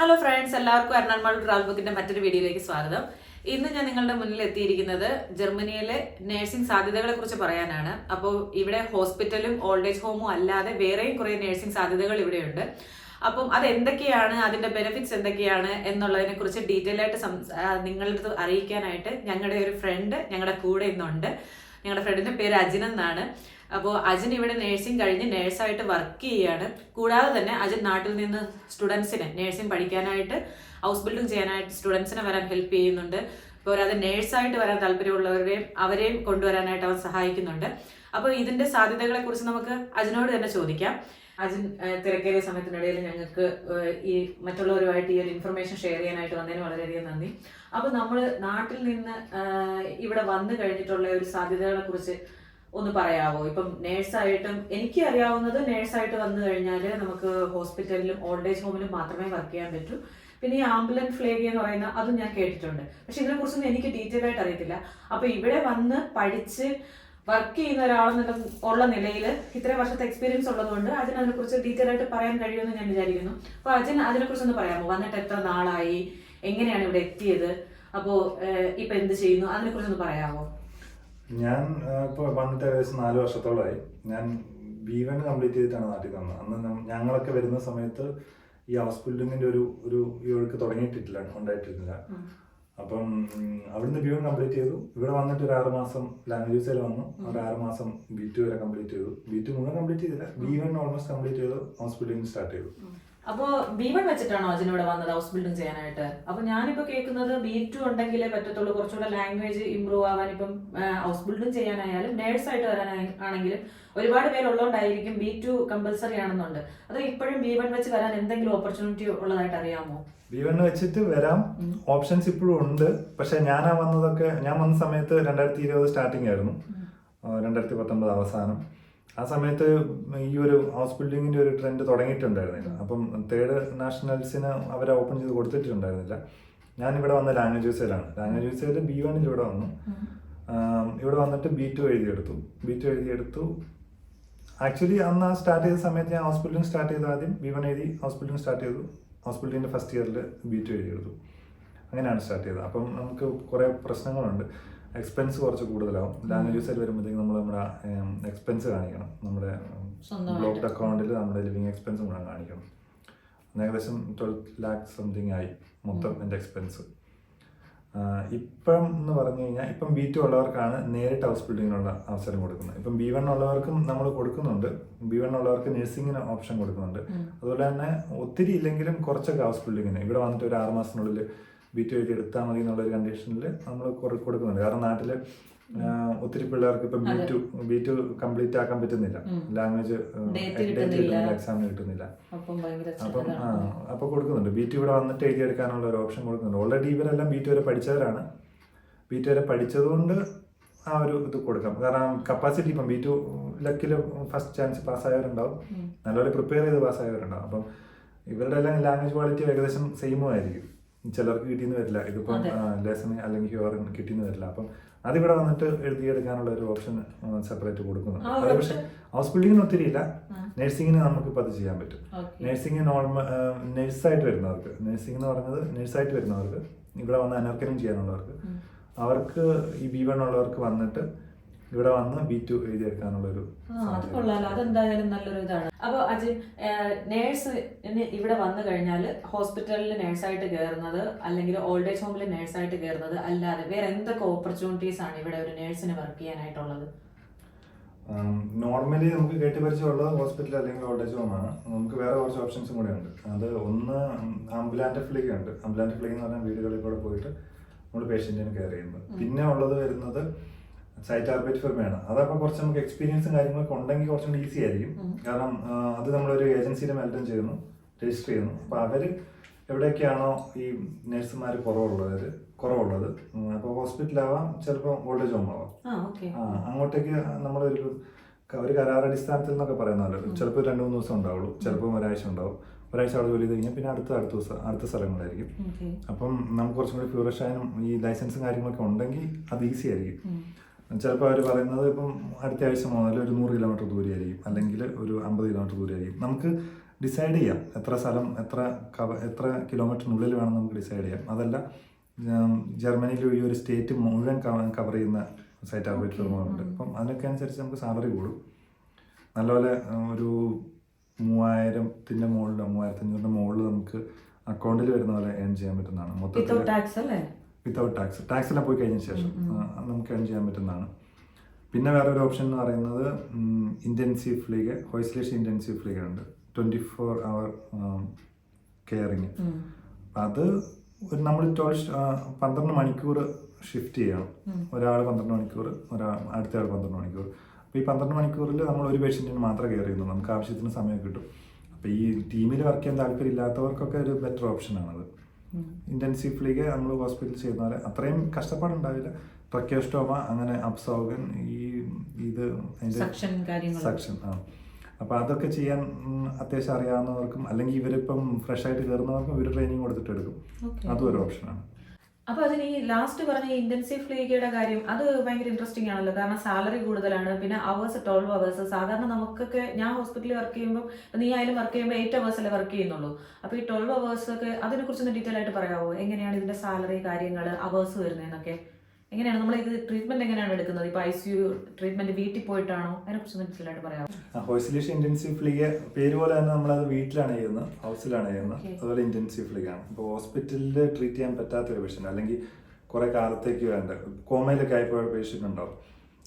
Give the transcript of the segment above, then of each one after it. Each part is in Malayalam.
ഹലോ ഫ്രണ്ട്സ് എല്ലാവർക്കും എറണാകുളം ട്രാവൽ ബുക്കിന്റെ മറ്റൊരു വീഡിയോയിലേക്ക് സ്വാഗതം. ഇന്ന് ഞാൻ നിങ്ങളുടെ മുന്നിൽ എത്തിയിരിക്കുന്നത് ജർമ്മനിയിലെ നഴ്സിംഗ് സാധ്യതകളെ കുറിച്ച് പറയാനാണ്. അപ്പോൾ ഇവിടെ ഹോസ്പിറ്റലും ഓൾഡ് ഏജ് ഹോമും അല്ലാതെ വേറെയും കുറേ നഴ്സിംഗ് സാധ്യതകൾ ഇവിടെയുണ്ട്. അപ്പം അത് എന്തൊക്കെയാണ് അതിന്റെ ബെനിഫിറ്റ്സ് എന്തൊക്കെയാണ് എന്നുള്ളതിനെ കുറിച്ച് ഡീറ്റെയിൽ ആയിട്ട് നിങ്ങളുടെ അടുത്ത് അറിയിക്കാനായിട്ട് ഞങ്ങളുടെ ഒരു ഫ്രണ്ട് ഞങ്ങളുടെ കൂടെ ഇന്നുണ്ട്. ഞങ്ങളുടെ ഫ്രണ്ടിന്റെ പേര് അജിൻ എന്നാണ്. അപ്പോൾ അജിൻ ഇവിടെ നേഴ്സിംഗ് കഴിഞ്ഞ് നേഴ്സായിട്ട് വർക്ക് ചെയ്യുകയാണ് കൂടാതെ തന്നെ അജിൻ നാട്ടിൽ നിന്ന് സ്റ്റുഡൻസിനെ നേഴ്സിംഗ് പഠിക്കാനായിട്ട് ഹൗസ് ബിൽഡിംഗ് ചെയ്യാനായിട്ട് സ്റ്റുഡൻസിനെ വരാൻ ഹെൽപ്പ് ചെയ്യുന്നുണ്ട്. അപ്പോൾ പോരാതെ നേഴ്സായിട്ട് വരാൻ താല്പര്യമുള്ളവരെയും അവരെയും കൊണ്ടുവരാനായിട്ട് അവൻ സഹായിക്കുന്നുണ്ട്. അപ്പോൾ ഇതിന്റെ സാധ്യതകളെ കുറിച്ച് നമുക്ക് അജിനോട് തന്നെ ചോദിക്കാം. അജിൻ തിരക്കേറിയ സമയത്തിനിടയിൽ ഞങ്ങൾക്ക് ഈ മറ്റുള്ളവരുമായിട്ട് ഈ ഒരു ഇൻഫർമേഷൻ ഷെയർ ചെയ്യാനായിട്ട് വന്നതിന് വളരെയധികം നന്ദി. അപ്പോൾ നമ്മൾ നാട്ടിൽ നിന്ന് ഇവിടെ വന്നു കഴിഞ്ഞിട്ടുള്ള ഒരു സാധ്യതകളെ കുറിച്ച് ഒന്ന് പറയാവോ? ഇപ്പം നേഴ്സായിട്ടും എനിക്ക് അറിയാവുന്നത് നേഴ്സായിട്ട് വന്നു കഴിഞ്ഞാൽ നമുക്ക് ഹോസ്പിറ്റലിലും ഓൾഡ് ഏജ് ഹോമിലും മാത്രമേ വർക്ക് ചെയ്യാൻ പറ്റൂ. പിന്നെ ഈ ആംബുലൻസ് ഫ്ലേഗ് എന്ന് പറയുന്ന അതും ഞാൻ കേട്ടിട്ടുണ്ട്. പക്ഷെ ഇതിനെ കുറിച്ചൊന്നും എനിക്ക് ഡീറ്റെയിൽ ആയിട്ട് അറിയത്തില്ല. അപ്പൊ ഇവിടെ വന്ന് പഠിച്ച് വർക്ക് ചെയ്യുന്ന ഒരാളെന്നുള്ള ഉള്ള നിലയിൽ ഇത്രയും വർഷത്തെ എക്സ്പീരിയൻസ് ഉള്ളതുകൊണ്ട് അതിന് അതിനെക്കുറിച്ച് ഡീറ്റെയിൽ ആയിട്ട് പറയാൻ കഴിയുമെന്ന് ഞാൻ വിചാരിക്കുന്നു. അപ്പൊ അജിൻ അതിനെക്കുറിച്ച് ഒന്ന് പറയാമോ? വന്നിട്ട് എത്ര നാളായി? എങ്ങനെയാണ് ഇവിടെ എത്തിയത്? അപ്പോ ഏഹ്, ഇപ്പൊ എന്ത് ചെയ്യുന്നു? അതിനെക്കുറിച്ച് ഒന്ന് പറയാമോ ഞാൻ ഇപ്പോൾ വന്നിട്ട് ഏകദേശം നാല് വർഷത്തോളമായി ഞാൻ ബി വൺ കംപ്ലീറ്റ് ചെയ്തിട്ടാണ് നാട്ടിൽ വന്നത്. അന്ന് ഞങ്ങളൊക്കെ വരുന്ന സമയത്ത് ഈ ഹൗസ് ബിൽഡിങ്ങിന്റെ ഒരു ഒരു ഇവർക്ക് ഒഴുക്ക് തുടങ്ങിയിട്ടില്ല ഉണ്ടായിട്ടില്ല അപ്പം അവിടുന്ന് ബി വൺ കംപ്ലീറ്റ് ചെയ്തു. ഇവിടെ വന്നിട്ട് ഒരു ആറ് മാസം ലാംഗ്വേജ് വന്നു. ഒരു ആറ് മാസം ബി ടു വരെ കംപ്ലീറ്റ് ചെയ്തു. ബി ടു മുഴുവൻ കംപ്ലീറ്റ് ചെയ്തില്ല. ബി വൺ ഓൾമോസ്റ്റ് കംപ്ലീറ്റ് ചെയ്തു ഹൗസ് ബിൽഡിംഗ് സ്റ്റാർട്ട് ചെയ്തു. അപ്പോ ബി വൺ വെച്ചിട്ടാണോ അജിൻ ഇവിടെ വന്നത് ഹൗസ് ബിൽഡിംഗ് ചെയ്യാനായിട്ട്? അപ്പൊ ഞാനിപ്പോ കേൾക്കുന്നത് ബി ടു ഉണ്ടെങ്കിലേ പറ്റത്തുള്ളൂ. കുറച്ചുകൂടെ ലാംഗ്വേജ് ഇമ്പ്രൂവ് ആവാൻ ഇപ്പം ഹൗസ് ബിൽഡിംഗ് ചെയ്യാനായാലും നേഴ്സ് ആയിട്ട് വരാനാണെങ്കിലും ഒരുപാട് പേരുള്ളതുകൊണ്ടായിരിക്കും ബി ടു കമ്പൽസറി ആണെന്നുണ്ട്. അത് ഇപ്പോഴും ബി വൺ വെച്ച് വരാൻ എന്തെങ്കിലും ഓപ്പർച്യൂണിറ്റി ഉള്ളതായിട്ട് അറിയാമോ? ബി വൺ വെച്ചിട്ട് വരാം. ഓപ്ഷൻസ് ഇപ്പോഴും ഉണ്ട്. പക്ഷെ ഞാനാ വന്നതൊക്കെ ഞാൻ വന്ന സമയത്ത് രണ്ടായിരത്തി ഇരുപത് സ്റ്റാർട്ടിംഗ് ആയിരുന്നു. രണ്ടായിരത്തി പത്തൊമ്പത് അവസാനം. ആ സമയത്ത് ഈ ഒരു ഹൗസ് ബിൽഡിങ്ങിന്റെ ഒരു ട്രെൻഡ് തുടങ്ങിയിട്ടുണ്ടായിരുന്നില്ല. അപ്പം തേർഡ് നാഷണൽസിന് അവരെ ഓപ്പൺ ചെയ്ത് കൊടുത്തിട്ടുണ്ടായിരുന്നില്ല. ഞാൻ ഇവിടെ വന്ന ലാംഗ്വേജ് യൂസേലാണ് ലാംഗ്വേജ് യൂസേൽ ബി വണ്ണിൽ ഇവിടെ വന്നു. ഇവിടെ വന്നിട്ട് ബി ടു എഴുതിയെടുത്തു. ബി ടു എഴുതിയെടുത്തു. ആക്ച്വലി അന്ന് ആ സ്റ്റാർട്ട് ചെയ്ത സമയത്ത് ഞാൻ ഹൗസ് ബിൽഡിംഗ് സ്റ്റാർട്ട് ചെയ്ത ആദ്യം. ബി വൺ എഴുതി ഹൗസ് ബിൽഡിംഗ് സ്റ്റാർട്ട് ചെയ്തു. ഹൗസ് ബിൽഡിങ്ങിന്റെ ഫസ്റ്റ് ഇയറിൽ ബി ടു എഴുതിയെടുത്തു. അങ്ങനെയാണ് സ്റ്റാർട്ട് ചെയ്തത്. അപ്പം നമുക്ക് കുറേ പ്രശ്നങ്ങളുണ്ട്. എക്സ്പെൻസ് കുറച്ച് കൂടുതലാവും. ലാംഗ്വേജ് ആയിട്ട് വരുമ്പോഴത്തേക്കും നമ്മൾ നമ്മുടെ എക്സ്പെൻസ് കാണിക്കണം. നമ്മുടെ. ബ്ലോക്ക്ഡ് അക്കൗണ്ടിൽ നമ്മുടെ ലിവിങ് എക്സ്പെൻസ് മുഴുവൻ കാണിക്കണം. ഏകദേശം ട്വൽവ് ലാക്ക് സംതിങ് ആയി മൊത്തം എന്റെ എക്സ്പെൻസ് ഇപ്പം എന്ന് പറഞ്ഞു കഴിഞ്ഞാൽ ഇപ്പം ബി ടു ഉള്ളവർക്കാണ് നേരിട്ട് ഹൗസ് ബിൽഡിങ്ങിനുള്ള അവസരം കൊടുക്കുന്നത്. ഇപ്പം ബി വൺ ഉള്ളവർക്കും നമ്മൾ കൊടുക്കുന്നുണ്ട്. ബി വൺ ഉള്ളവർക്ക് നഴ്സിങ്ങിന് ഓപ്ഷൻ കൊടുക്കുന്നുണ്ട്. അതുപോലെ തന്നെ ഒത്തിരി ഇല്ലെങ്കിലും കുറച്ചൊക്കെ ഹൗസ് ബിൽഡിങ്ങിന് ഇവിടെ വന്നിട്ട് ഒരു ആറ് മാസത്തിനുള്ളിൽ ബി ടു എഴുതി എടുത്താൽ മതി എന്നുള്ള ഒരു കണ്ടീഷനിൽ നമ്മൾ കൊടുക്കുന്നുണ്ട്. കാരണം നാട്ടിൽ ഒത്തിരി പിള്ളേർക്ക് ഇപ്പം B two B two complete ആക്കാൻ പറ്റുന്നില്ല. ലാംഗ്വേജ് എക്സാം കിട്ടുന്നില്ല. കിട്ടുന്നില്ല എക്സാമിന് കിട്ടുന്നില്ല. അപ്പം അപ്പം കൊടുക്കുന്നുണ്ട്. ബി ടു ഇവിടെ വന്നിട്ട് എഴുതിയെടുക്കാനുള്ള ഒരു ഓപ്ഷൻ കൊടുക്കുന്നുണ്ട്. ഓൾറെഡി ഇവരെല്ലാം ബി ടു വരെ പഠിച്ചവരാണ്. ബി ടു വരെ പഠിച്ചതുകൊണ്ട് ആ ഒരു ഇത് കൊടുക്കാം. കാരണം കപ്പാസിറ്റി ഇപ്പം ബി ടു ലക്കിൽ ഫസ്റ്റ് ചാൻസ് പാസ്സായവരുണ്ടാവും. നല്ലപോലെ പ്രിപ്പയർ ചെയ്ത് പാസ്സായവരുണ്ടാവും. അപ്പം ഇവരുടെ എല്ലാം ലാംഗ്വേജ് ക്വാളിറ്റി ഏകദേശം സെയിമും ആയിരിക്കും. ചിലർക്ക് കിട്ടിയെന്ന് വരില്ല. ഇതിപ്പം ലെസൺ അല്ലെങ്കിൽ ഹ്യൂറിൻ കിട്ടിയെന്ന് വരില്ല. അപ്പം അതിവിടെ വന്നിട്ട് എഴുതിയെടുക്കാനുള്ള ഒരു ഓപ്ഷൻ സെപ്പറേറ്റ് കൊടുക്കുന്നുണ്ട് ആ, അത് പക്ഷെ ഹൗസ് ബിൽഡിങ്ങിന് ഒത്തിരി ഇല്ല. നഴ്സിങ്ങിന് നമുക്കിപ്പോൾ അത് ചെയ്യാൻ പറ്റും. നഴ്സിംഗ് നോർമൽ നഴ്സായിട്ട് വരുന്നവർക്ക് നഴ്സിംഗ് എന്ന് പറയുന്നത് നഴ്സായിട്ട് വരുന്നവർക്ക് ഇവിടെ വന്ന് അനർക്കനം ചെയ്യാനുള്ളവർക്ക് അവർക്ക് ഈ ബി വൺ ഉള്ളവർക്ക് വന്നിട്ട് ഇവിടെ വന്ന് ബി ടു എഴുതിയെടുക്കാനുള്ള ഒരു അത് കൊള്ളാലോ. അതെന്തായാലും നല്ലൊരു ഇതാണ് അപ്പൊ അജ് നേഴ്സ് ഇവിടെ വന്നു കഴിഞ്ഞാൽ ഹോസ്പിറ്റലിൽ നേഴ്സായിട്ട് കയറുന്നത് അല്ലെങ്കിൽ ഓൾഡ് ഏജ് ഹോമിൽ നേഴ്സായിട്ട് കയറുന്നത് അല്ലാതെ വേറെ എന്തൊക്കെ ഓപ്പർച്യൂണിറ്റീസ് ആണ് ഇവിടെ ഒരു നേഴ്സിന് വർക്ക് ചെയ്യാനായിട്ടുള്ളത്? നോർമലി നമുക്ക് കേട്ടുപരിചയമുള്ളത് ഹോസ്പിറ്റൽ അല്ലെങ്കിൽ ഓൾഡ് ഏജ് ഹോമാണ് നമുക്ക് വേറെ കുറച്ച് ഓപ്ഷൻസും കൂടെ ഉണ്ട്. അത് ഒന്ന് ഫ്ലിഗ് ഉണ്ട്. ആംബുലാന്റ് ഫ്ലിഗ് എന്ന് പറഞ്ഞാൽ വീടുകളിൽ കൂടെ പോയിട്ട് നമ്മൾ പേഷ്യന്റിന് കെയർ ചെയ്യുന്നത്. പിന്നെ ഉള്ളത് വരുന്നത് സൈറ്റ് ആർബിറ്റ് ഫിർമയാണ് അതപ്പോൾ കുറച്ച് നമുക്ക് എക്സ്പീരിയൻസും കാര്യങ്ങളൊക്കെ ഉണ്ടെങ്കിൽ കുറച്ചും കൂടി ഈസി ആയിരിക്കും. കാരണം അത് നമ്മളൊരു ഏജൻസിയിൽ മെൽറ്റം ചെയ്യുന്നു രജിസ്റ്റർ ചെയ്യുന്നു. അപ്പോൾ അവർ എവിടെയൊക്കെയാണോ ഈ നഴ്സുമാർ കുറവുള്ളവർ കുറവുള്ളത് അപ്പോൾ ഹോസ്പിറ്റലാവാം ചിലപ്പോൾ ഓൾഡ് ഏജ് ഹോം ആവാം. ആ അങ്ങോട്ടേക്ക് നമ്മളൊരു ഒരു കരാറടിസ്ഥാനത്തിൽ എന്നൊക്കെ പറയുന്നല്ലോ ചിലപ്പോൾ രണ്ട് മൂന്ന് ദിവസം ഉണ്ടാവുള്ളൂ ചിലപ്പോൾ ഒരാഴ്ച ഉണ്ടാവും. ഒരാഴ്ച അവിടെ ജോലി ചെയ്ത് കഴിഞ്ഞാൽ പിന്നെ അടുത്ത അടുത്ത ദിവസം അടുത്ത സ്ഥലങ്ങളായിരിക്കും. അപ്പം നമുക്ക് കുറച്ചും കൂടി പ്യൂറിഷാനും ഈ ലൈസൻസും കാര്യങ്ങളൊക്കെ ഉണ്ടെങ്കിൽ അത് ഈസി ആയിരിക്കും. ചിലപ്പോൾ അവർ പറയുന്നത് ഇപ്പം അടുത്ത ആഴ്ച മുതൽ ഒരു നൂറ് കിലോമീറ്റർ ദൂരെയായിരിക്കും. അല്ലെങ്കിൽ ഒരു അമ്പത് കിലോമീറ്റർ ദൂരെയായിരിക്കും. നമുക്ക് ഡിസൈഡ് ചെയ്യാം എത്ര സ്ഥലം എത്ര കവ എത്ര കിലോമീറ്ററിനുള്ളിൽ വേണം നമുക്ക് ഡിസൈഡ് ചെയ്യാം. അതല്ല ജർമ്മനിയിൽ ഈ ഒരു സ്റ്റേറ്റ് മുഴുവൻ കവർ ചെയ്യുന്ന സൈറ്റ് ആർബിറ്റ് ഫിർമുകളുണ്ട് അപ്പം അതിനൊക്കെ അനുസരിച്ച് നമുക്ക് സാലറി കൂടും. നല്ലപോലെ ഒരു മൂവായിരത്തിന്റെ മുകളിൽ മൂവായിരത്തി അഞ്ഞൂറിന്റെ മുകളിൽ നമുക്ക് അക്കൗണ്ടിൽ വരുന്ന പോലെ ഏൺ ചെയ്യാൻ പറ്റുന്നതാണ്. മൊത്തത്തിൽ വിത്തൗട്ട് ടാക്സ് ടാക്സിലാണ് ടാക്സിലെ പോയി കഴിഞ്ഞ ശേഷം. നമുക്ക് ഏൺ ചെയ്യാൻ പറ്റുന്നതാണ്. പിന്നെ വേറെ ഒരു ഓപ്ഷൻ എന്ന് പറയുന്നത് ഇന്റൻസീവ് ലീഗ് ഹോയിസ്ലേഷൻ ഇന്റൻസീവ് ലീഗ് ഉണ്ട്. Twenty four hour caring. അത് ഒരു നമ്മൾ ട്വൽവ് പന്ത്രണ്ട് മണിക്കൂർ ഷിഫ്റ്റ് ചെയ്യണം. ഒരാൾ പന്ത്രണ്ട് മണിക്കൂർ ഒരാൾ അടുത്ത ആൾ പന്ത്രണ്ട് മണിക്കൂർ. അപ്പോൾ ഈ പന്ത്രണ്ട് മണിക്കൂറിൽ നമ്മൾ ഒരു പേഷ്യന്റിന് മാത്രമേ കെയർ ചെയ്യുന്നു നമുക്ക് ആവശ്യത്തിന് സമയം കിട്ടും. അപ്പോൾ ഈ ടീമിൽ വർക്ക് ചെയ്യാൻ താല്പര്യം ഇല്ലാത്തവർക്കൊക്കെ ഒരു ബെറ്റർ ഓപ്ഷനാണത് ഇന്റൻസീവ് ലീഗ് നമ്മൾ ഹോസ്പിറ്റലിൽ ചെയ്യുന്നവരെ അത്രയും കഷ്ടപ്പാടുണ്ടാവില്ല. ട്രക്യോസ്റ്റോമ അങ്ങനെ അപ്സോഗൻ ഈ ഇത് സക്ഷൻ ആ. അപ്പോൾ അതൊക്കെ ചെയ്യാൻ അത്യാവശ്യം അറിയാവുന്നവർക്കും അല്ലെങ്കിൽ ഇവരിപ്പം ഫ്രഷ് ആയിട്ട് കയറുന്നവർക്കും ഇവർ ട്രെയിനിങ് കൊടുത്തിട്ട് എടുക്കും. അതും ഒരു ഓപ്ഷനാണ് അപ്പൊ അതിന് ഈ ലാസ്റ്റ് പറഞ്ഞ ഇന്റൻസീവ് ഫ്ലീഗയുടെ കാര്യം അത് ഭയങ്കര ഇൻട്രസ്റ്റിംഗ് ആണല്ലോ. കാരണം സാലറി കൂടുതലാണ്. പിന്നെ അവേഴ്സ് ട്വൽവ് അവേഴ്സ് സാധാരണ നമുക്കൊക്കെ ഞാൻ ഹോസ്പിറ്റലിൽ വർക്ക് ചെയ്യുമ്പോൾ നീ ആയാലും വർക്ക് ചെയ്യുമ്പോൾ എയ്റ്റ് അവേഴ്സ് അല്ലേ വർക്ക് ചെയ്യുന്നുള്ളൂ. അപ്പൊ ഈ ട്വൽവ് അവേഴ്സ് ഒക്കെ അതിനെ കുറിച്ചൊന്ന് ഡീറ്റെയിൽ ആയിട്ട് പറയാമോ എങ്ങനെയാണ് ഇതിന്റെ സാലറി കാര്യങ്ങൾ അവേഴ്സ് വരുന്നതെന്നൊക്കെ? എങ്ങനെയാണ് നമ്മൾ ഇത് ട്രീറ്റ്മെന്റ് എങ്ങനെയാണ് എടുക്കുന്നത്? ഇപ്പൊ ഐ സി യു ട്രീറ്റ്മെന്റ് വീട്ടിൽ പോയിട്ടാണോ? അതിനെ കുറിച്ച് മനസ്സിലായിട്ട് പറയാം പറയാമോ ഹോയ്സിലേഷൻ ഇന്റൻസീവ് ലീഗ് പേര് പോലെ തന്നെ നമ്മൾ അത് വീട്ടിലാണ് ചെയ്യുന്നത് ഹൗസിലാണ് ചെയ്യുന്നത്. അതുപോലെ ഇന്റൻസീവ് ലീഗ് ആണ് ഇപ്പോൾ ഹോസ്പിറ്റലിൽ ട്രീറ്റ് ചെയ്യാൻ പറ്റാത്ത ഒരു പേഷ്യന്റ് അല്ലെങ്കിൽ കുറെ കാലത്തേക്ക് വേണ്ട. കോമയിലൊക്കെ ആയിപ്പോയ പേഷ്യന്റ് ഉണ്ടാവും.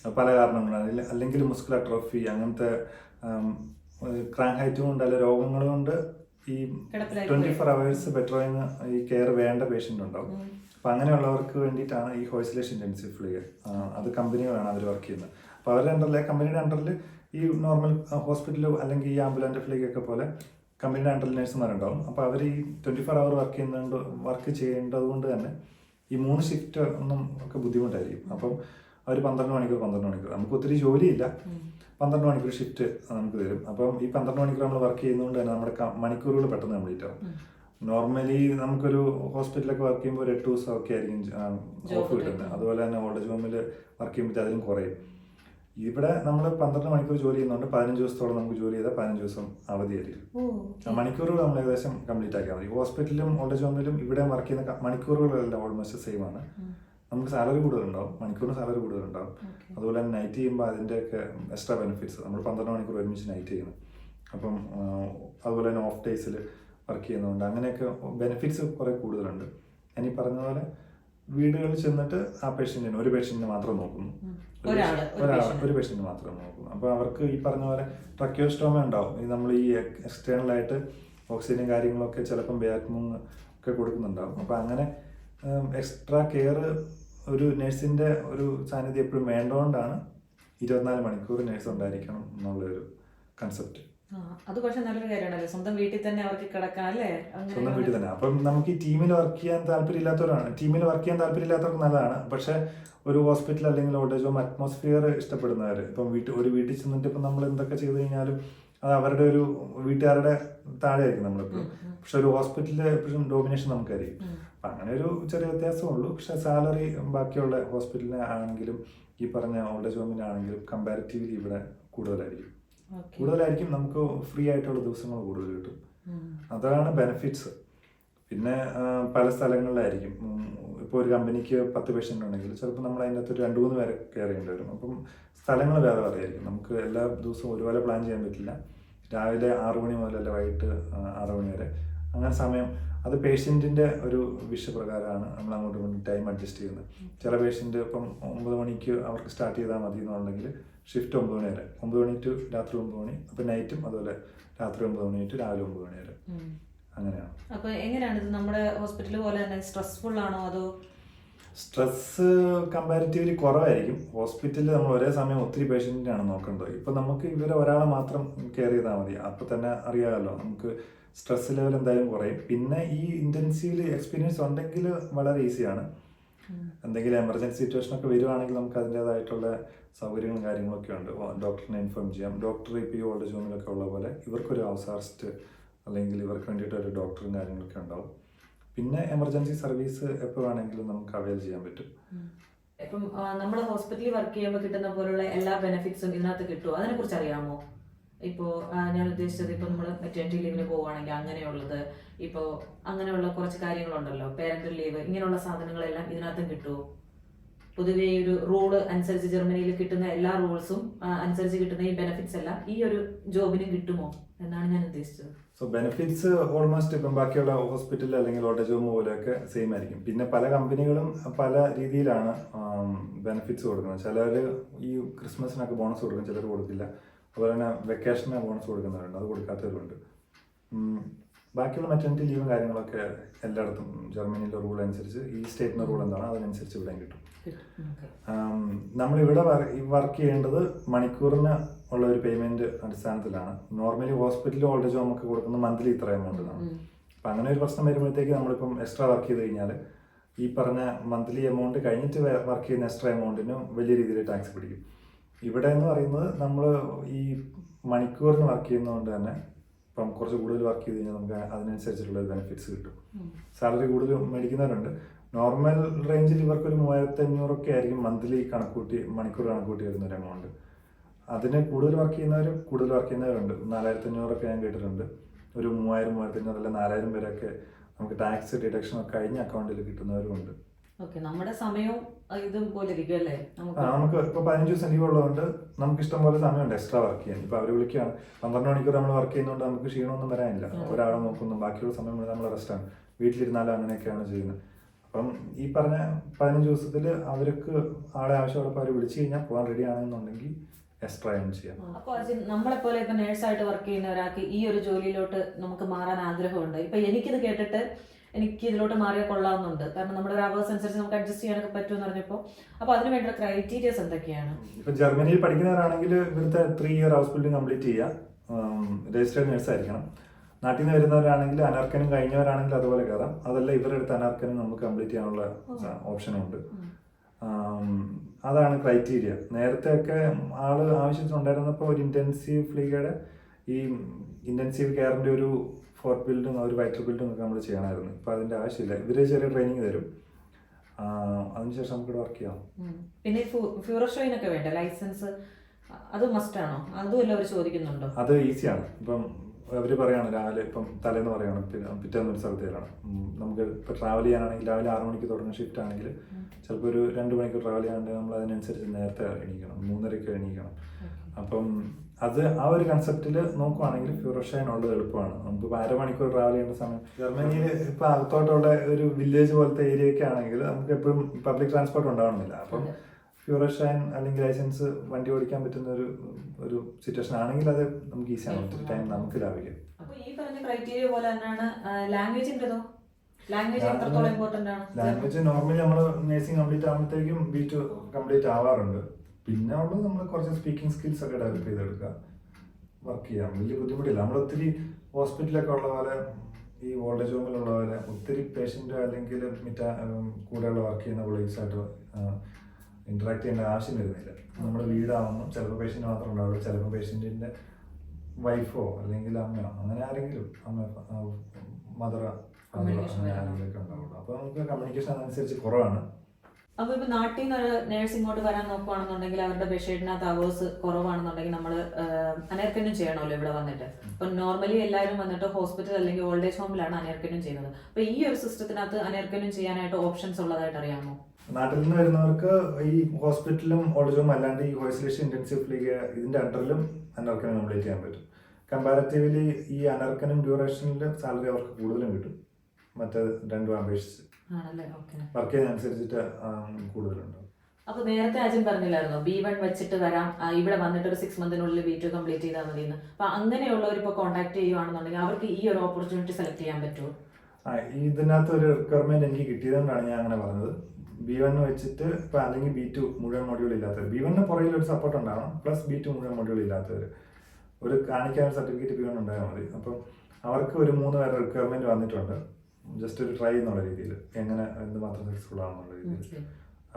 അത് പല കാരണങ്ങളാണ്. അല്ലെങ്കിൽ മുസ്കുലർ ട്രോഫി അങ്ങനത്തെ ക്രാങ്ക് ഹൈറ്റും കൊണ്ട് അല്ലെ രോഗങ്ങൾ കൊണ്ട് ഈ ട്വന്റി ഫോർ അവേഴ്സ് ബെറ്ററിങ് ഈ കെയർ വേണ്ട പേഷ്യന്റ് ഉണ്ടാവും. അപ്പം അങ്ങനെയുള്ളവർക്ക് വേണ്ടിയിട്ടാണ് ഈ ഹോയ്സലേഷൻ ഇന്റൻസീവ് ലീഗ് അത് കമ്പനികളാണ് അവർ വർക്ക് ചെയ്യുന്നത്. അപ്പോൾ അവരുടെ അണ്ടറിൽ കമ്പനിയുടെ അണ്ടറിൽ ഈ നോർമൽ ഹോസ്പിറ്റൽ അല്ലെങ്കിൽ ഈ ആംബുലൻസ് ഫ്ലീഗ് ഒക്കെ പോലെ കമ്പനിയുടെ അണ്ടറിൽ നഴ്സുമാരുണ്ടാവും. അപ്പോൾ അവർ ഈ ട്വന്റി ഫോർ അവർ വർക്ക് ചെയ്യുന്നുണ്ട് വർക്ക് ചെയ്യേണ്ടത് കൊണ്ട് തന്നെ ഈ മൂന്ന് ഷിഫ്റ്റ് ഒന്നും ഒക്കെ ബുദ്ധിമുട്ടായിരിക്കും. അപ്പം അവർ പന്ത്രണ്ട് മണിക്കൂർ പന്ത്രണ്ട് മണിക്കൂർ. നമുക്ക് ഒത്തിരി ജോലിയില്ല. പന്ത്രണ്ട് മണിക്കൂർ ഷിഫ്റ്റ് നമുക്ക് തരും. അപ്പം ഈ പന്ത്രണ്ട് മണിക്കൂർ നമ്മൾ വർക്ക് ചെയ്യുന്നതുകൊണ്ട് തന്നെ നമ്മുടെ മണിക്കൂറുകൾ പെട്ടെന്ന് കംപ്ലീറ്റ് ആവും. നോർമലി നമുക്കൊരു ഹോസ്പിറ്റലൊക്കെ വർക്ക് ചെയ്യുമ്പോൾ ഒരു എട്ട് ദിവസം ഒക്കെ ആയിരിക്കും ഓഫ് കിട്ടുന്നത്. അതുപോലെ തന്നെ ഓൾഡ് ഏജ് ഹോമിൽ വർക്ക് ചെയ്യുമ്പോൾ അതിലും കുറയും. ഇവിടെ നമ്മൾ പന്ത്രണ്ട് മണിക്കൂർ ജോലി ചെയ്യുന്നുണ്ട് പതിനഞ്ച് ദിവസത്തോളം നമുക്ക് ജോലി ചെയ്താൽ പതിനഞ്ച് ദിവസം അവധിയായിരിക്കും മണിക്കൂറുകൾ നമ്മൾ ഏകദേശം കംപ്ലീറ്റ് ആക്കിയാൽ മതി. ഹോസ്പിറ്റലിലും ഓൾഡ് ഏജ് ഹോമിലും ഇവിടെ വർക്ക് ചെയ്യുന്ന മണിക്കൂറുകളെല്ലാം ഓൾമോസ്റ്റ് സെയിം ആണ്. നമുക്ക് സാലറി കൂടുതലുണ്ടാവും. മണിക്കൂറിന് സാലറി കൂടുതലുണ്ടാവും. അതുപോലെ തന്നെ നൈറ്റ് ചെയ്യുമ്പോൾ അതിന്റെയൊക്കെ എക്സ്ട്രാ ബെനിഫിറ്റ്സ് നമ്മൾ പന്ത്രണ്ട് മണിക്കൂർ ഒരുമിച്ച് നൈറ്റ് ചെയ്യണം. അപ്പം അതുപോലെ തന്നെ ഓഫ് ഡേയ്സിൽ വർക്ക് ചെയ്യുന്നതുകൊണ്ട് അങ്ങനെയൊക്കെ ബെനിഫിറ്റ്സ് കുറേ കൂടുതലുണ്ട്. ഞാൻ ഈ പറഞ്ഞ പോലെ വീടുകളിൽ ചെന്നിട്ട് ആ പേഷ്യന്റിന് ഒരു പേഷ്യന്റിനെ മാത്രം നോക്കുന്നു. ഒരാൾ ഒരു പേഷ്യന്റ് മാത്രം നോക്കുന്നു. അപ്പോൾ അവർക്ക് ഈ പറഞ്ഞ പോലെ ട്രക്യോസ്റ്റോമ ഉണ്ടാവും. ഈ നമ്മൾ ഈ എക്സ്റ്റേണലായിട്ട് ഓക്സിജനും കാര്യങ്ങളൊക്കെ ചിലപ്പം ബാക്മൂങ് ഒക്കെ കൊടുക്കുന്നുണ്ടാവും. അപ്പോൾ അങ്ങനെ എക്സ്ട്രാ കെയർ ഒരു നഴ്സിന്റെ ഒരു സാന്നിധ്യം എപ്പോഴും വേണ്ടതുകൊണ്ടാണ് ഇരുപത്തിനാല് മണിക്കൂർ നേഴ്സ് ഉണ്ടായിരിക്കണം എന്നുള്ളൊരു കൺസെപ്റ്റ് അത് പക്ഷെ നല്ലൊരു കാര്യമാണല്ലോ. സ്വന്തം വീട്ടിൽ തന്നെ അവർക്ക് കിടക്കാം അല്ലേ? സ്വന്തം വീട്ടിൽ തന്നെ. അപ്പം നമുക്ക് ഈ ടീമിൽ വർക്ക് ചെയ്യാൻ താല്പര്യമില്ലാത്തവരാണ്. ടീമിൽ വർക്ക് ചെയ്യാൻ താല്പര്യമില്ലാത്തവർക്ക് നല്ലതാണ്. പക്ഷെ ഒരു ഹോസ്പിറ്റൽ അല്ലെങ്കിൽ ഓൾഡ് ഏജ് ഹോം അറ്റ്മോസ്ഫിയർ ഇഷ്ടപ്പെടുന്നവർ ഇപ്പം വീട്ടിൽ ഒരു വീട്ടിൽ ചെന്നിട്ട് ഇപ്പം നമ്മൾ എന്തൊക്കെ ചെയ്തു കഴിഞ്ഞാലും അത് അവരുടെ ഒരു വീട്ടുകാരുടെ താഴെ ആയിരിക്കും നമ്മളെപ്പോഴും പക്ഷെ ഒരു ഹോസ്പിറ്റലിൽ എപ്പോഴും ഡോമിനേഷൻ നമുക്കായിരിക്കും. അപ്പം അങ്ങനെ ഒരു ചെറിയ വ്യത്യാസമുള്ളൂ. പക്ഷെ സാലറി ബാക്കിയുള്ള ഹോസ്പിറ്റലിനാണെങ്കിലും ഈ പറഞ്ഞ ഓൾഡ് ഏജ് ഹോമിനാണെങ്കിലും കമ്പാരിറ്റീവ്ലി ഇവിടെ കൂടുതലായിരിക്കും. കൂടുതലായിരിക്കും നമുക്ക് ഫ്രീ ആയിട്ടുള്ള ദിവസങ്ങൾ കൂടുതൽ കിട്ടും. അതാണ് ബെനിഫിറ്റ്സ് പിന്നെ പല സ്ഥലങ്ങളിലായിരിക്കും. ഇപ്പോൾ ഒരു കമ്പനിക്ക് പത്ത് പേഷ്യന്റ് ഉണ്ടെങ്കിൽ ചിലപ്പോൾ നമ്മൾ അതിന്റെ അകത്ത് രണ്ട് മൂന്ന് പേരെ കെയർ ചെയ്യേണ്ടി വരും അപ്പം സ്ഥലങ്ങൾ വേറെ വേറെ ആയിരിക്കും നമുക്ക് എല്ലാ ദിവസവും ഒരുപോലെ പ്ലാൻ ചെയ്യാൻ പറ്റില്ല. രാവിലെ ആറു മണി മുതലല്ല വൈകിട്ട് ആറ് മണി വരെ. അങ്ങനെ സമയം അത് പേഷ്യന്റിന്റെ ഒരു വിഷപ്രകാരമാണ് നമ്മൾ അങ്ങോട്ട് ഇങ്ങോട്ടും ടൈം അഡ്ജസ്റ്റ് ചെയ്യുന്നത്. ചില പേഷ്യന്റ് ഇപ്പം ഒമ്പത് മണിക്ക് അവർക്ക് സ്റ്റാർട്ട് ചെയ്താൽ മതി എന്നുണ്ടെങ്കിൽ ഷിഫ്റ്റ് ഒമ്പത് മണി വരെ. ഒമ്പത് മണി ടു രാത്രി ഒമ്പത് മണി അപ്പം നൈറ്റും അതുപോലെ രാത്രി ഒമ്പത് മണി ടു രാവിലെ ഒമ്പത് മണി വരെ. അങ്ങനെയാണ്. അപ്പോൾ എങ്ങനെയാണ് ഇത് നമ്മുടെ ഹോസ്പിറ്റൽ പോലെ തന്നെ സ്ട്രെസ്ഫുൾ ആണോ അതോ? സ്ട്രെസ് കമ്പാരിറ്റീവ്ലി കുറവായിരിക്കും. ഹോസ്പിറ്റലിൽ നമ്മൾ ഒരേ സമയം ഒത്തിരി പേഷ്യന്റിനാണ് നോക്കേണ്ടത്. ഇപ്പം നമുക്ക് ഇവരെ ഒരാളെ മാത്രം കെയർ ചെയ്താൽ മതി. അപ്പം തന്നെ അറിയാമല്ലോ. നമുക്ക് സ്ട്രെസ് ലെവൽ എന്തായാലും കുറയും. പിന്നെ ഈ ഇന്റൻസീവ് എക്സ്പീരിയൻസ് ഉണ്ടെങ്കിൽ വളരെ ഈസിയാണ്. എന്തെങ്കിലും എമർജൻസി സിറ്റുവേഷൻ ഒക്കെ വരുവാണെങ്കിൽ നമുക്ക് അതിന്റേതായിട്ടുള്ള സൗകര്യങ്ങളും കാര്യങ്ങളൊക്കെ ഉണ്ട്. ഡോക്ടറിനെ ഇൻഫോം ചെയ്യാം. ഡോക്ടർ ഇപ്പോൾ ഈ ഓൾഡ് ജോമിലൊക്കെ ഉള്ള പോലെ ഇവർക്കൊരു അറസ്റ്റ് അല്ലെങ്കിൽ ഇവർക്ക് വേണ്ടിയിട്ട് ഒരു ഡോക്ടറും കാര്യങ്ങളൊക്കെ ഉണ്ടാവും. പിന്നെ എമർജൻസി സർവീസ് എപ്പോൾ വേണമെങ്കിലും നമുക്ക് അവൈൽ ചെയ്യാൻ പറ്റും. ഇപ്പം നമ്മൾ ഹോസ്പിറ്റലിൽ വർക്ക് ചെയ്യുമ്പോൾ കിട്ടുന്ന പോലുള്ള എല്ലാ ബെനിഫിറ്റ്സും ഇതിനകത്ത് കിട്ടുമോ അതിനെ കുറിച്ച് അറിയാമോ? ഇപ്പോൾ ഞാൻ ഉദ്ദേശിച്ചത് ഇപ്പോൾ നമ്മൾ മെറ്റേണിറ്റി ലീവിന് പോവുകയാണെങ്കിൽ അങ്ങനെയുള്ളത് ഇപ്പോൾ അങ്ങനെയുള്ള കുറച്ച് കാര്യങ്ങളുണ്ടല്ലോ. പേരന്റൽ ലീവ് ഇങ്ങനെയുള്ള സാധനങ്ങളെല്ലാം ഇതിനകത്തും കിട്ടുമോ പൊതുവെ ഈ ഒരു റൂൾ അനുസരിച്ച് ജർമ്മനിയിൽ കിട്ടുന്ന എല്ലാ റൂൾസും അനുസരിച്ച് കിട്ടുന്ന ഈ ബെനഫിറ്റ്സ് എല്ലാം ഈ ഒരു ജോബിനും കിട്ടുമോ എന്നാണ് ഞാൻ ഉദ്ദേശിച്ചത്. സോ ബെനിഫിറ്റ്സ് ഓൾമോസ്റ്റ് ഇപ്പം ബാക്കിയുള്ള ഹോസ്പിറ്റൽ അല്ലെങ്കിൽ ഓട്ടേജ് പോലെയൊക്കെ സെയിം ആയിരിക്കും. പിന്നെ പല കമ്പനികളും പല രീതിയിലാണ് ബെനിഫിറ്റ്സ് കൊടുക്കുന്നത്. ചിലർ ഈ ക്രിസ്മസിനൊക്കെ ബോണസ് കൊടുക്കും ചിലർ കൊടുക്കില്ല. അതുപോലെ തന്നെ വെക്കേഷന് ബോണസ് കൊടുക്കുന്നവരുണ്ട്. അത് കൊടുക്കാത്തവരുണ്ട്. ബാക്കിയുള്ള മെറ്റർണിറ്റി ലീവും കാര്യങ്ങളൊക്കെ എല്ലായിടത്തും ജർമ്മനിയിലെ റൂൾ അനുസരിച്ച് ഈ സ്റ്റേറ്റിന്റെ റൂൾ എന്താണ്? അതിനനുസരിച്ച് ഇവിടെയും കിട്ടും. നമ്മളിവിടെ വർക്ക് ചെയ്യേണ്ടത് മണിക്കൂറിന് ഉള്ള ഒരു പേയ്മെന്റ് അടിസ്ഥാനത്തിലാണ്. നോർമലി ഹോസ്പിറ്റലിൽ ഓൾറെഡി നമുക്ക് കൊടുക്കുന്ന മന്ത്ലി ഇത്ര എമൗണ്ട് ആണ് അപ്പം അങ്ങനെ ഒരു പ്രശ്നം വരുമ്പോഴത്തേക്ക് നമ്മളിപ്പം എക്സ്ട്രാ വർക്ക് ചെയ്ത് കഴിഞ്ഞാൽ ഈ പറഞ്ഞ മന്ത്ലി എമൗണ്ട് കഴിഞ്ഞിട്ട് വർക്ക് ചെയ്യുന്ന എക്സ്ട്രാ എമൗണ്ടിന് വലിയ രീതിയിൽ ടാക്സ് പിടിക്കും. ഇവിടെ എന്ന് പറയുന്നത് നമ്മൾ ഈ മണിക്കൂറിന് വർക്ക് ചെയ്യുന്നതുകൊണ്ട് തന്നെ ഇപ്പം കുറച്ച് കൂടുതൽ വർക്ക് ചെയ്ത് കഴിഞ്ഞാൽ നമുക്ക് അതിനനുസരിച്ചിട്ടുള്ള ബെനിഫിറ്റ്സ് കിട്ടും. സാലറി കൂടുതൽ മേടിക്കുന്നവരുണ്ട്. നോർമൽ റേഞ്ചിൽ ഇവർക്ക് ഒരു മൂവായിരത്തി അഞ്ഞൂറൊക്കെ ആയിരിക്കും മന്ത്ലി കണക്കൂട്ടി മണിക്കൂർ കണക്കൂട്ടി വരുന്ന ഒരു എമൗണ്ട് അതിന് കൂടുതൽ വർക്ക് ചെയ്യുന്നവരും കൂടുതൽ വർക്ക് ചെയ്യുന്നവരുണ്ട്. നാലായിരത്തി അഞ്ഞൂറൊക്കെ ഞാൻ കേട്ടിട്ടുണ്ട്. ഒരു മൂവായിരം മൂവായിരത്തി അഞ്ഞൂറ് അല്ലെങ്കിൽ നാലായിരം പേരൊക്കെ നമുക്ക് ടാക്സ് ഡിഡക്ഷൻ ഒക്കെ കഴിഞ്ഞ അക്കൗണ്ടിൽ കിട്ടുന്നവരും ഉണ്ട് ഓക്കെ നമ്മുടെ സമയവും ഇതും പോലെ ഇരിക്കും അല്ലേ? നമുക്ക് നമുക്ക് ഇപ്പോൾ പതിനഞ്ച് ദിവസം ലീവ് ഉള്ളതുകൊണ്ട് നമുക്ക് ഇഷ്ടം പോലെ സമയമുണ്ട് എക്സ്ട്രാ വർക്ക് ചെയ്യാൻ. ഇപ്പോൾ അവർ വിളിക്കുകയാണ് പന്ത്രണ്ട് മണിക്കൂർ നമ്മൾ വർക്ക് ചെയ്യുന്നതുകൊണ്ട് നമുക്ക് ക്ഷീണമൊന്നും വരാനില്ല. ഒരാളെ നോക്കുന്നു ബാക്കിയുള്ള സമയം നമ്മൾ റെസ്റ്റാണ് വീട്ടിലിരുന്നാലും അങ്ങനെയൊക്കെയാണ് ചെയ്യുന്നത്. അപ്പം ഈ പറഞ്ഞ പതിനഞ്ച് ദിവസത്തിൽ അവർക്ക് ആളെ ആവശ്യമുള്ളപ്പോൾ അവർ വിളിച്ചു കഴിഞ്ഞാൽ പോകാൻ റെഡി ആണെന്നുണ്ടെങ്കിൽ എക്സ്ട്രാ ഏൺ ചെയ്യാം. അപ്പോൾ നമ്മളെ പോലെ ഇപ്പൊ നേഴ്സായിട്ട് വർക്ക് ചെയ്യുന്ന ഒരാൾക്ക് ഈ ഒരു ജോലിയിലോട്ട് നമുക്ക് മാറാൻ ആഗ്രഹമുണ്ട്. ഇപ്പൊ എനിക്കിത് കേട്ടിട്ട് എനിക്ക് ഇതിലോട്ട് മാറിയാൽ കൊള്ളാവുന്നുണ്ട്. കാരണം നമ്മുടെ ഒരു അവേഴ്സ് അനുസരിച്ച് നമുക്ക് അഡ്ജസ്റ്റ് ചെയ്യാനൊക്കെ പറ്റുമെന്ന് പറഞ്ഞപ്പോൾ അപ്പോൾ അതിന് വേണ്ട ക്രൈറ്റീരിയസ് എന്തൊക്കെയാണ്? ഇപ്പൊ ജർമ്മനിയിൽ പഠിക്കുന്നവരാണെങ്കിൽ ഇവിടുത്തെ three year house building complete ചെയ്യുക. രജിസ്റ്റേർഡ് നേഴ്സ് ആയിരിക്കണം. നാട്ടിൽ നിന്ന് വരുന്നവരാണെങ്കിൽ അനർക്കനും കഴിഞ്ഞവരാണെങ്കിൽ അതുപോലെ കയറാം. അതല്ല ഇവരുടെ അടുത്ത് അനർക്കനും നമുക്ക് കംപ്ലീറ്റ് ചെയ്യാനുള്ള ഓപ്ഷനുണ്ട്. അതാണ് ക്രൈറ്റീരിയ നേരത്തെ ഒക്കെ ആൾ ആവശ്യത്തിനുണ്ടായിരുന്നപ്പോൾ ഒരു ഇന്റൻസീവ് ഫ്ലീഗയുടെ ഈ ഇന്റൻസീവ് കെയറിന്റെ ഒരു ഫോർത്ത് ബിൽഡും ഒരു വൈറ്റർ ബിൽഡും ഒക്കെ നമ്മൾ ചെയ്യണമായിരുന്നു. ഇപ്പൊ അതിന്റെ ആവശ്യമില്ല. ഇവർ ചെറിയ ട്രെയിനിങ് തരും. അതിനുശേഷം നമുക്ക് വർക്ക് ചെയ്യാം. പിന്നെ ഫ്യൂറോഷോയിനൊക്കെ വേണ്ട? ലൈസൻസ് അത് മസ്റ്റ് ആണോ? അതുമല്ല അവർ ചോദിക്കുന്നുണ്ടോ? അത് ഈസിയാണ് ഇപ്പം അവർ പറയാണ് രാവിലെ ഇപ്പം തലേന്ന് പറയാണ് പിറ്റേന്ന് ഒരു സ്ഥലത്ത് ചെല്ലണം നമുക്ക് ഇപ്പോൾ ട്രാവൽ ചെയ്യാനാണെങ്കിൽ രാവിലെ ആറ് മണിക്ക് തുടങ്ങുന്ന ഷിഫ്റ്റ് ആണെങ്കിൽ ചിലപ്പോൾ ഒരു രണ്ട് മണിക്കൂർ ട്രാവൽ ചെയ്യാണ്ട് നമ്മൾ അതിനനുസരിച്ച് നേരത്തെ എണീക്കണം. മൂന്നരയ്ക്ക് എണീക്കണം. അപ്പം അത് ആ ഒരു കൺസെപ്റ്റിൽ നോക്കുവാണെങ്കിൽ ഫ്യൂറഷൈൻ ഉള്ളത് എളുപ്പമാണ്. നമുക്ക് ഇപ്പോൾ അരമണിക്കൂർ ട്രാവൽ ചെയ്യേണ്ട സമയം. ജർമ്മനിയിൽ ഇപ്പോൾ അകത്തോട്ടുള്ള ഒരു വില്ലേജ് പോലത്തെ ഏരിയ ഒക്കെ ആണെങ്കിൽ നമുക്ക് എപ്പോഴും പബ്ലിക് ട്രാൻസ്പോർട്ട് ഉണ്ടാവണമില്ല. അപ്പം ഫ്യൂറഷൈൻ അല്ലെങ്കിൽ ലൈസൻസ് വണ്ടി ഓടിക്കാൻ പറ്റുന്ന ഒരു ഒരു സിറ്റുവേഷൻ ആണെങ്കിൽ അത് നമുക്ക് ഈസിയാണ് ഒത്തിരി ടൈം നമുക്ക് ലാഭിക്കാം. അപ്പോൾ ഈ പറഞ്ഞ ക്രൈറ്റീരിയ പോലെ തന്നെയാണ് ലാംഗ്വേജിന്റെതോ ലാംഗ്വേജ് എത്രത്തോളം ഇമ്പോർട്ടന്റ് ആണ്? ലാംഗ്വേജ് നോർമലി നമ്മൾ നേഴ്സിംഗ് കംപ്ലീറ്റ് ആകുമ്പോഴത്തേക്കും ബി ടു കംപ്ലീറ്റ് ആവാറുണ്ട്. പിന്നെ ഉള്ളത് നമ്മൾ കുറച്ച് സ്പീക്കിംഗ് സ്കിൽസ് ഒക്കെ ഡെവലപ്പ് ചെയ്തെടുക്കുക. വർക്ക് ചെയ്യാം വലിയ ബുദ്ധിമുട്ടില്ല. നമ്മൾ ഒത്തിരി ഹോസ്പിറ്റലൊക്കെ ഉള്ള പോലെ ഈ ഓൾഡേജ് ഹോമിലുള്ള പോലെ ഒത്തിരി പേഷ്യന്റ് അല്ലെങ്കിൽ മിറ്റ കൂടെയുള്ള വർക്ക് ചെയ്യുന്ന കൊളീഗ്സായിട്ട് ഇൻട്രാക്ട് ചെയ്യേണ്ട ആവശ്യം വരുന്നില്ല. നമ്മുടെ വീടാവുന്നു ചിലപ്പോൾ പേഷ്യന്റ് മാത്രം ഉണ്ടാവുള്ളൂ. ചിലപ്പോൾ പേഷ്യന്റിന്റെ വൈഫോ അല്ലെങ്കിൽ അമ്മയോ അങ്ങനെ ആരെങ്കിലും അമ്മ മദറോ അങ്ങനെ ആരെങ്കിലുമൊക്കെ ഉണ്ടാവുള്ളൂ. അപ്പോൾ നമുക്ക് കമ്മ്യൂണിക്കേഷൻ അതനുസരിച്ച് കുറവാണ്. അപ്പോൾ ഇപ്പോൾ നാട്ടിൽ നിന്ന് ഒരു നേഴ്സ് ഇങ്ങോട്ട് വരാൻ നോക്കുവാണെന്നുണ്ടെങ്കിൽ അവരുടെ ബെഡ്ഷീറ്റിനകത്ത് അവേഴ്സ് കുറവാണെന്നുണ്ടെങ്കിൽ നമ്മൾ അനേർക്കനും ചെയ്യണമല്ലോ ഇവിടെ വന്നിട്ട്. അപ്പൊ നോർമലി എല്ലാവരും വന്നിട്ട് ഹോസ്പിറ്റൽ അല്ലെങ്കിൽ ഓൾഡ് ഏജ് ഹോമിലാണ് അനേർക്കനും ചെയ്യുന്നത്. അപ്പോൾ ഈ ഒരു സിസ്റ്റത്തിനകത്ത് അനേർക്കനും ചെയ്യാനായിട്ട് ഓപ്ഷൻസ് ഉള്ളതായിട്ട് അറിയാമോ? നാട്ടിൽ നിന്ന് വരുന്നവർക്ക് ഈ ഹോസ്പിറ്റലും ഓൾഡേജും അല്ലാണ്ട് ഈ ഐസൊലേഷൻ ഇന്റൻസീവ് ലീഗ് ഇതിന്റെ അണ്ടറിലും അനർക്കനും കംപ്ലീറ്റ് ചെയ്യാൻ പറ്റും. കമ്പാരറ്റീവ്ലി ഈ അനർക്കനും ഡ്യൂറേഷനിൽ സാലറി അവർക്ക് കൂടുതലും കിട്ടും. മറ്റേ രണ്ടും അപേക്ഷിച്ച്. വർക്ക് ചെയ്യുന്നതനുസരിച്ചിട്ട് കൂടുതലുണ്ട്. അപ്പോൾ നേരത്തെ അജിൻ പറഞ്ഞില്ലായിരുന്നു? ബി വൺ വെച്ചിട്ട് വരാം. ഇവിടെ വന്നിട്ട് ഒരു സിക്സ് മന്തിനുള്ളിൽ ബി ടു കംപ്ലീറ്റ് ചെയ്താൽ മതി എന്ന് അപ്പോൾ അങ്ങനെയുള്ളവർ ഇപ്പൊ കോൺടാക്ട് ചെയ്യുവാണെന്നുണ്ടെങ്കിൽ അവർക്ക് ഈ ഒരു ഓപ്പർച്യൂണിറ്റി സെലക്ട് ചെയ്യാൻ പറ്റുമോ ഇതിനകത്ത് ഒരു റിക്വയർമെന്റ് എനിക്ക് കിട്ടിയതുകൊണ്ടാണ് ഞാൻ അങ്ങനെ പറഞ്ഞത്. ബി വൺ വെച്ചിട്ട് ഇപ്പൊ അല്ലെങ്കിൽ ബി ടു മുഴുവൻ മൊഡ്യൂൾ ഇല്ലാത്തവർ ബി വണ്ണിന് പുറകിൽ ഒരു സപ്പോർട്ട് ഉണ്ടാവണം. പ്ലസ് ബി ടു മുഴുവൻ മൊഡ്യൂൾ ഇല്ലാത്തവർ ഒരു കാണിക്കാൻ സർട്ടിഫിക്കറ്റ് ബി വൺ ഉണ്ടായാൽ മതി. അപ്പം അവർക്ക് ഒരു മൂന്ന് പേരുടെ റിക്വയർമെന്റ് വന്നിട്ടുണ്ട്. ജസ്റ്റ് ഒരു ട്രൈ എന്നുള്ള രീതിയിൽ എങ്ങനെ എന്തുമാത്രം സക്സസ്ഫുൾ ആണെന്നുള്ള രീതിയിൽ